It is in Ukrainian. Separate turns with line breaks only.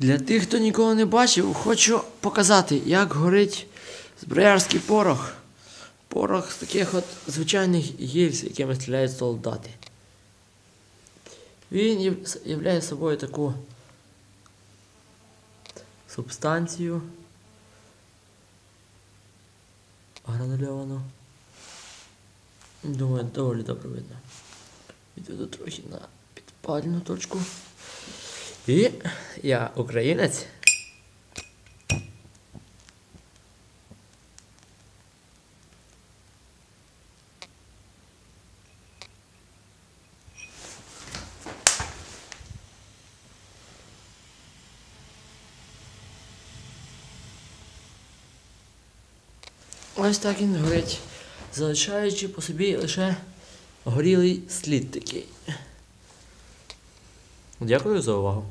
Для тих, хто ніколи не бачив, хочу показати, як горить зброярський порох. Порох з таких от звичайних гільз, якими стріляють солдати. Він являє собою таку субстанцію гранульовану. Думаю, доволі добре видно. Відведу трохи на підпальну точку. І я українець. Ось так він горить, залишаючи по собі лише горілий слід такий. Дякую за увагу.